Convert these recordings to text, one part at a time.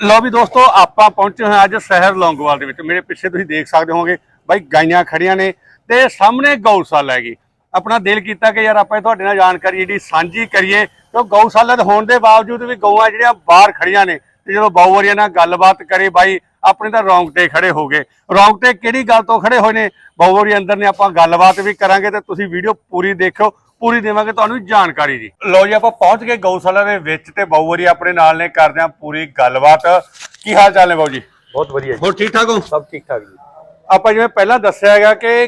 ਲੋ ਵੀ ਦੋਸਤੋ, ਆਪਾਂ ਪਹੁੰਚੇ ਹੋਏ ਹਾਂ ਅੱਜ ਸ਼ਹਿਰ ਲੌਂਗੋਵਾਲ ਦੇ ਵਿੱਚ। ਮੇਰੇ ਪਿੱਛੇ ਤੁਸੀਂ ਦੇਖ ਸਕਦੇ ਹੋਗੇ ਬਾਈ ਗਾਈਆਂ ਖੜੀਆਂ ਨੇ ਤੇ ਸਾਹਮਣੇ ਗਊਸ਼ਾਲਾ ਹੈਗੀ। ਆਪਣਾ ਦਿਲ ਕੀਤਾ ਕਿ ਯਾਰ ਆਪਾਂ ਤੁਹਾਡੇ ਨਾਲ ਜਾਣਕਾਰੀ ਜਿਹੜੀ ਸਾਂਝੀ ਕਰੀਏ, ਕਿਉਂ ਗਊਸ਼ਾਲਾ ਦੇ ਹੋਣ ਦੇ ਬਾਵਜੂਦ ਵੀ ਗਊਆਂ ਜਿਹੜੀਆਂ ਬਾਹਰ ਖੜੀਆਂ ਨੇ, ਤੇ ਜਦੋਂ ਬਾਊਵਰੀਆਂ ਨਾਲ ਗੱਲਬਾਤ ਕਰੇ ਬਾਈ ਆਪਣੇ ਤਾਂ ਰੌਂਗਟੇ ਖੜੇ ਹੋ ਗਏ। ਰੌਂਗਟੇ ਕਿਹੜੀ ਗੱਲ ਤੋਂ ਖੜੇ ਹੋਏ ਨੇ? ਬਾਊਵਰੀ ਅੰਦਰ ਨੇ ਆਪਾਂ ਗੱਲਬਾਤ ਵੀ ਕਰਾਂਗੇ ਤੇ ਤੁਸੀਂ ਵੀਡੀਓ ਪੂਰੀ ਦੇਖਿਓ ਪੂਰੀ ਦੇਵਾਂਗੇ ਤੁਹਾਨੂੰ ਜਾਣਕਾਰੀ ਜੀ ਲੋ ਜੀ ਆਪਾਂ ਪਹੁੰਚ ਗਏ ਗਊਸ਼ਾਲਾ ਦੇ ਵਿੱਚ ਤੇ ਬਾਊਵਰੀ ਆਪਣੇ ਨਾਲ ਨੇ ਕਰਦੇ ਆ ਪੂਰੀ ਗੱਲਬਾਤ। ਕੀ ਹਾਲ ਚਾਲ ਨੇ ਬਾਊ ਜੀ? ਬਹੁਤ ਵਧੀਆ ਜੀ। ਹੋਰ ਠੀਕ ਠਾਕ ਹੋ? ਸਭ ਠੀਕ ਠਾਕ ਜੀ। ਆਪਾਂ ਜਿਵੇਂ ਪਹਿਲਾਂ ਦੱਸਿਆ ਹੈਗਾ ਕਿ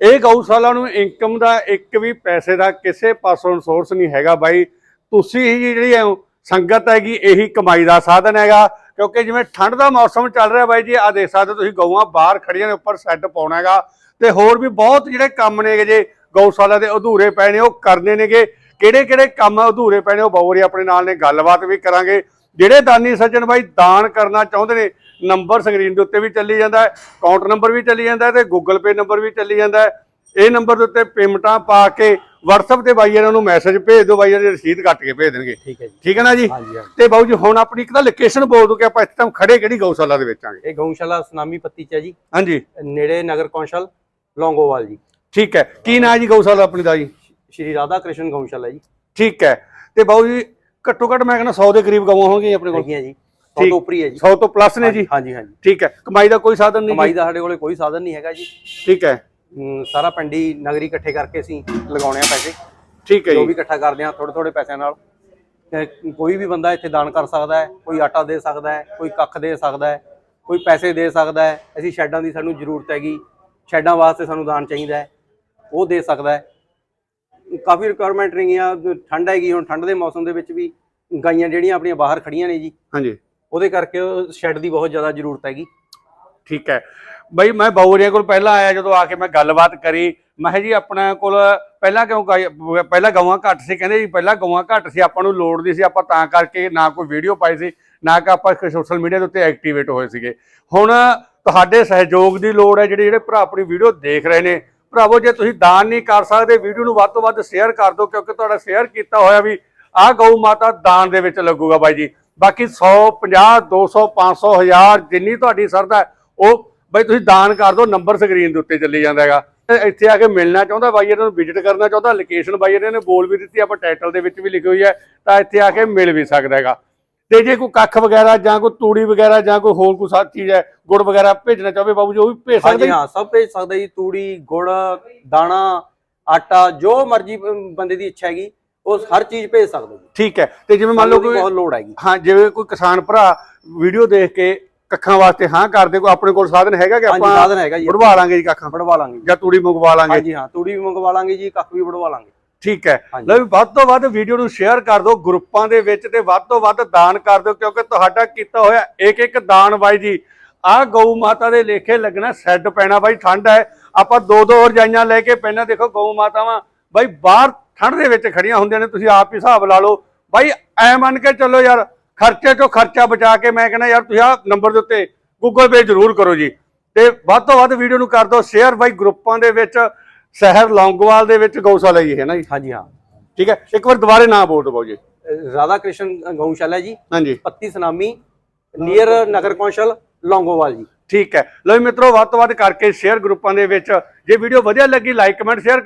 ਇਹ ਗਊਸ਼ਾਲਾ ਨੂੰ ਇਨਕਮ ਦਾ ਇੱਕ ਵੀ ਪੈਸੇ ਦਾ ਕਿਸੇ ਪਾਸੋਂ ਸੋਰਸ ਨਹੀਂ ਹੈਗਾ ਬਾਈ। ਤੁਸੀਂ ਹੀ ਜਿਹੜੀ ਹੈ ਸੰਗਤ ਹੈਗੀ ਇਹੀ ਕਮਾਈ ਦਾ ਸਾਧਨ ਹੈਗਾ। ਕਿਉਂਕਿ ਜਿਵੇਂ ਠੰਡ ਦਾ ਮੌਸਮ ਚੱਲ ਰਿਹਾ ਬਾਈ ਜੀ ਆ ਦੇਖ ਸਕਦੇ ਤੁਸੀਂ, ਗਊਆਂ ਬਾਹਰ ਖੜੀਆਂ ਨੇ, ਉੱਪਰ ਸੈੱਟ ਪਾਉਣਾ ਹੈਗਾ। ਤੇ ਹੋਰ ਵੀ ਬਹੁਤ ਜਿਹੜੇ ਕੰਮ ਨੇਗੇ ਜੇ, ਗਊਸ਼ਾਲਾ ਦੇ ਅਧੂਰੇ ਪਏ ਨੇ, ਉਹ ਕਰਨੇ ਨੇਗੇ। ਕਿਹੜੇ ਕਿਹੜੇ ਕੰਮ ਅਧੂਰੇ ਪਏ ਨੇ, ਉਹ ਬੌਰੀ ਆਪਣੇ ਨਾਲ ਨੇ, ਗੱਲਬਾਤ ਵੀ ਕਰਾਂਗੇ। ਜਿਹੜੇ ਦਾਨੀ ਸੱਜਣ ਬਾਈ ਦਾਨ ਕਰਨਾ ਚਾਹੁੰਦੇ ਨੇ, ਨੰਬਰ ਸਕਰੀਨ ਦੇ ਉੱਤੇ ਵੀ ਚੱਲੀ ਜਾਂਦਾ ਅਕਾਊਂਟ ਨੰਬਰ ਵੀ ਚੱਲੀ ਜਾਂਦਾ ਹੈ ਤੇ ਗੂਗਲ ਪੇ ਨੰਬਰ ਵੀ ਚੱਲੀ ਜਾਂਦਾ ਇਹ ਨੰਬਰ ਦੇ ਉੱਤੇ ਪੇਮੈਂਟਾਂ ਪਾ ਕੇ WhatsApp ਤੇ ਬਾਈ ਇਹਨਾਂ ਨੂੰ ਮੈਸੇਜ ਭੇਜ ਦਿਓ ਬਾਈ ਇਹਨਾਂ ਦੀ ਰਸੀਦ ਕੱਟ ਕੇ ਭੇਜ ਦੇਣਗੇ। ਠੀਕ ਹੈ ਜੀ। ਠੀਕ ਹੈ ਨਾ ਜੀ? ਹਾਂਜੀ ਹਾਂਜੀ। ਤੇ ਬਾਊ ਜੀ ਹੁਣ ਆਪਣੀ ਇੱਕ ਤਾਂ ਲੋਕੇਸ਼ਨ ਬੋਲ ਦਿਓ ਕਿ ਆਪਾਂ ਇਸ ਟਾਈਮ ਖੜੇ ਕਿਹੜੀ ਗਊਸ਼ਾਲਾ ਦੇ ਵਿੱਚ ਆਂਗੇ? ਇਹ ਗਊਸ਼ਾਲਾ ਸੁਨਾਮੀ ਪੱਤੀ ਚ ਹੈ ਜੀ। ਹਾਂਜੀ। ਨੇੜੇ ਨਗਰ ਕੌਂਸਲ ਲੌਂਗੋਵਾਲ ਜੀ। ਠੀਕ ਹੈ। ਕੀ ਨਾਂ ਜੀ ਗਊਸ਼ਾਲਾ ਆਪਣੀ ਦਾ ਜੀ? ਸ਼੍ਰੀ ਰਾਧਾ ਕ੍ਰਿਸ਼ਨ ਗਊਸ਼ਾਲਾ ਜੀ। ਠੀਕ ਹੈ। ਤੇ ਬਾਊ ਜੀ ਘੱਟੋ ਘੱਟ ਮੈਂ ਕਹਿੰਦਾ 100 ਦੇ ਕਰੀਬ ਗਊਆਂ ਹੋਣਗੀਆਂ ਆਪਣੇ ਕੋਲ। ਹੈਗੀਆਂ ਜੀ। ਸਭ ਠੀਕ। ਤੋਂ ਉੱਪਰੀ ਹੈ ਜੀ। 100 ਤੋਂ ਪਲੱਸ ਨੇ ਜੀ। ਹਾਂਜੀ ਹਾਂਜੀ। ਠੀਕ ਹੈ। ਕਮਾਈ ਦਾ ਕੋਈ ਸਾਧਨ ਨਹੀਂ ਕਮਾਈ ਜੀ। ਦਾ ਸਾਡੇ ਕੋਲੇ ਕੋਈ ਸਾਧਨ ਨਹੀਂ ਹੈਗਾ ਜੀ। ਠੀਕ ਹੈ। ਸਾਰਾ ਪਿੰਡੀ ਨਗਰੀ ਇਕੱਠੇ ਕਰਕੇ ਅਸੀਂ ਲਗਾਉਣੇ ਆ ਪੈਸੇ। ਠੀਕ ਹੈ ਜੋ ਜੀ। ਵੀ ਇਕੱਠਾ ਕਰਦੇ ਆ ਥੋੜੇ ਥੋੜੇ ਪੈਸਿਆਂ ਨਾਲ। ਤੇ ਕੋਈ ਵੀ ਬੰਦਾ ਇੱਥੇ ਦਾਨ ਕਰ ਸਕਦਾ ਹੈ ਕੋਈ ਆਟਾ ਦੇ ਸਕਦਾ ਹੈ ਕੋਈ ਕੱਖ ਦੇ ਸਕਦਾ ਹੈ ਕੋਈ ਪੈਸੇ ਦੇ ਸਕਦਾ ਹੈ। ਅਸੀਂ ਸ਼ੈਡਾਂ ਦੀ ਸਾਨੂੰ ਜ਼ਰੂਰਤ ਹੈਗੀ ਸ਼ੈਡਾਂ ਵਾਸਤੇ ਸਾਨੂੰ ਦਾਨ ਚਾਹੀਦਾ ਹੈ ਉਹ ਦੇ ਸਕਦਾ ਹੈ। ਕਾਫੀ ਰਿਕੁਆਇਰਮੈਂਟ ਰਹੀਆਂ ਠੰਡ ਹੈਗੀ ਹੁਣ ਠੰਡ ਦੇ ਮੌਸਮ ਦੇ ਵਿੱਚ ਵੀ ਗਾਈਆਂ ਜਿਹੜੀਆਂ ਆਪਣੀਆਂ ਬਾਹਰ ਖੜੀਆਂ ਨੇ ਜੀ ਹਾਂਜੀ। ਉਹਦੇ ਕਰਕੇ ਸ਼ੈੱਡ ਦੀ ਬਹੁਤ ਜ਼ਿਆਦਾ ਜ਼ਰੂਰਤ ਹੈਗੀ। ਠੀਕ ਹੈ। ਬਈ ਮੈਂ ਬਾਊਰੀਆ ਕੋਲ ਪਹਿਲਾਂ ਆਇਆ ਜਦੋਂ ਆ ਕੇ ਮੈਂ ਗੱਲਬਾਤ ਕਰੀ ਮੈਂ ਕਿਹਾ ਜੀ ਆਪਣਾ ਕੋਲ ਪਹਿਲਾਂ ਕਿਉਂ ਗਾਈ- ਪਹਿਲਾਂ ਗਊਆਂ ਘੱਟ ਸੀ ਕਹਿੰਦੇ ਜੀ ਪਹਿਲਾਂ ਗਊਆਂ ਘੱਟ ਸੀ ਆਪਾਂ ਨੂੰ ਲੋੜ ਨਹੀਂ ਸੀ ਆਪਾਂ ਤਾਂ ਕਰਕੇ ਨਾ ਕੋਈ ਵੀਡੀਓ ਪਾਈ ਸੀ ਨਾ ਕਿ ਆਪਾਂ ਸੋਸ਼ਲ ਮੀਡੀਆ ਦੇ ਉੱਤੇ ਐਕਟੀਵੇਟ ਹੋਏ ਸੀਗੇ। ਹੁਣ ਤੁਹਾਡੇ ਸਹਿਯੋਗ ਦੀ ਲੋੜ ਹੈ ਜਿਹੜੇ ਜਿਹੜੇ ਭਰਾ ਆਪਣੀ ਵੀਡੀਓ ਦੇਖ ਰਹੇ ਨੇ। ਭਰਾਵੋ ਜੇ ਤੁਸੀਂ ਦਾਨ ਨਹੀਂ ਕਰ ਸਕਦੇ ਵੀਡੀਓ ਨੂੰ ਵੱਧ ਤੋਂ ਵੱਧ ਸ਼ੇਅਰ ਕਰ ਦਿਓ ਕਿਉਂਕਿ ਤੁਹਾਡਾ ਸ਼ੇਅਰ ਕੀਤਾ ਹੋਇਆ ਵੀ ਆਹ ਗਊ ਮਾਤਾ ਦਾਨ ਦੇ ਵਿੱਚ ਲੱਗੂਗਾ ਬਾਈ ਜੀ। ਬਾਕੀ 100 50 200 500 1000 ਜਿੰਨੀ ਤੁਹਾਡੀ ਸਰਦਾ ਹੈ, ਉਹ ਬਈ ਤੁਸੀਂ ਦਾਨ ਕਰ ਦਿਓ ਨੰਬਰ ਸਕਰੀਨ ਦੇ ਉੱਤੇ ਚੱਲੀ ਜਾਂਦਾ ਹੈਗਾ। ਇੱਥੇ ਆ ਕੇ ਮਿਲਣਾ ਚਾਹੁੰਦਾ ਬਾਈ ਇਹਨਾਂ ਨੂੰ ਵਿਜ਼ਿਟ ਕਰਨਾ ਚਾਹੁੰਦਾ ਲੋਕੇਸ਼ਨ ਬਾਈ ਇਹਨਾਂ ਨੇ ਬੋਲ ਵੀ ਦਿੱਤੀ ਆਪਾਂ ਟਾਈਟਲ ਦੇ ਵਿੱਚ ਵੀ ਲਿਖੀ ਹੋਈ ਹੈ ਤਾਂ ਇੱਥੇ ਆ ਕੇ ਮਿਲ ਵੀ ਸਕਦਾ ਹੈਗਾ। ਤੇ ਜੇ ਕੋਈ ਕੱਖ ਵਗੈਰਾ ਜਾਂ ਕੋਈ ਤੂੜੀ ਵਗੈਰਾ ਜਾਂ ਕੋਈ ਹੋਰ ਕੋਈ ਸਾਥ ਚੀਜ਼ ਹੈ ਗੁੜ ਵਗੈਰਾ ਭੇਜਣਾ ਚਾਹਵੇ ਬਾਬੂ ਜੀ ਉਹ ਵੀ ਭੇਜ ਸਕਦੇ ਹਾਂਜੀ? ਹਾਂ ਸਭ ਭੇਜ ਸਕਦਾ ਜੀ ਤੂੜੀ ਗੁੜ ਦਾਣਾ ਆਟਾ ਜੋ ਮਰਜ਼ੀ ਬੰਦੇ ਦੀ ਇੱਛਾ ਹੈਗੀ ਉਹ ਹਰ ਚੀਜ਼ ਭੇਜ ਸਕਦਾ ਜੀ। ਠੀਕ ਹੈ ਤੇ ਜਿਵੇਂ ਮੰਨ ਲਓ ਕੋਈ ਬਹੁਤ ਲੋੜ ਹੈਗੀ। ਹਾਂ ਜਿਵੇਂ ਕੋਈ ਕਿਸਾਨ ਭਰਾ ਵੀਡੀਓ ਦੇਖ ਕੇ ਕੱਖਾਂ ਵਾਸਤੇ ਹਾਂ ਕਰਦੇ ਕੋਈ ਆਪਣੇ ਕੋਲ ਸਾਧਨ ਹੈਗਾ ਕਿ ਹਾਂਜੀ ਆਪਾਂ ਸਾਧਨ ਹੈਗਾ ਜੀ। ਵੜਵਾ ਲਾਂਗੇ ਜੀ ਕੱਖਾਂ? ਵੜਵਾ ਲਾਂਗੇ ਜੀ। ਤੂੜੀ ਮੰਗਵਾ ਲਾਂਗੇ। ਹਾਂਜੀ ਹਾਂ ਤੂੜੀ ਵੀ ਮੰਗਵਾ ਲਾਂਗੇ ਜੀ ਕੱਖ ਵੀ ਵੜਵਾ ਲਾਂਗੇ ਠੀਕ ਹੈ। ਲਓ ਵੀ ਵੱਧ ਤੋਂ ਵੱਧ ਵੀਡੀਓ ਨੂੰ ਸ਼ੇਅਰ ਕਰ ਦਿਓ ਗਰੁੱਪਾਂ ਦੇ ਵਿੱਚ ਤੇ ਵੱਧ ਤੋਂ ਵੱਧ ਦਾਨ ਕਰ ਦਿਓ ਕਿਉਂਕਿ ਤੁਹਾਡਾ ਕੀਤਾ ਹੋਇਆ ਇੱਕ ਇੱਕ ਦਾਨ ਬਾਈ ਜੀ। ਆਹ ਗਊ ਮਾਤਾ ਦੇ ਲੇਖੇ ਲੱਗਣਾ ਸੈੱਡ ਪੈਣਾ ਬਾਈ ਠੰਡ ਹੈ। ਆਪਾਂ ਦੋ ਦੋ ਰਜਾਈਆਂ ਲੈ ਕੇ ਪੈਣਾ ਦੇਖੋ ਗਊ ਮਾਤਾਵਾਂ। ਬਾਈ ਬਾਹਰ ਠੰਡ ਦੇ ਵਿੱਚ ਖੜੀਆਂ ਹੁੰਦੀਆਂ ਨੇ ਤੁਸੀਂ ਆਪ ਹੀ ਹਿਸਾਬ ਲਾ ਲਓ। ਬਾਈ ਐ ਮੰਨ ਕੇ ਚੱਲੋ ਯਾਰ ਖਰਚੇ ਤੋਂ ਖਰਚਾ ਬਚਾ ਕੇ ਮੈਂ ਕਹਿੰਦਾ ਯਾਰ ਤੁਸੀਂ ਆਹ ਨੰਬਰ ਦੇ ਉੱਤੇ ਗੂਗਲ ਪੇ ਜ਼ਰੂਰ ਕਰੋ ਜੀ। ਤੇ ਵੱਧ ਤੋਂ ਵੱਧ ਵੀਡੀਓ ਨੂੰ ਕਰ ਦਿਓ ਸ਼ੇਅਰ ਬਾਈ ਗਰੁੱਪਾਂ ਦੇ ਵਿੱਚ ਸ਼ਹਿਰ ਲੌਂਗੋਵਾਲ ਦੇ ਵਿੱਚ ਗਊਸ਼ਾਲਾ ਜੀ ਹੈ ਨਾ ਜੀ? ਹਾਂਜੀ ਹਾਂ। ਠੀਕ ਹੈ ਇੱਕ ਵਾਰ ਦੁਬਾਰੇ ਨਾਮ ਬੋਲ ਦਿਓ ਜੀ। ਰਾਧਾ ਕ੍ਰਿਸ਼ਨ ਗਊਸ਼ਾਲਾ ਜੀ ਹਾਂਜੀ। ਪੱਤੀ ਸੁਨਾਮੀ ਨੀਅਰ ਨਗਰ ਕੌਂਸਲ ਲੌਂਗੋਵਾਲ ਜੀ। ਠੀਕ ਹੈ। ਜੀ ਮਿੱਤਰੋ ਵੱਧ ਤੋਂ ਵੱਧ ਕਰਕੇ ਸ਼ੇਅਰ ਗਰੁੱਪਾਂ ਦੇ ਵਿੱਚ। ਜੇ ਵੀਡੀਓ ਵਧੀਆ ਲੱਗੀ ਲਾਈਕ ਕਮੈਂਟ ਸ਼ੇਅਰ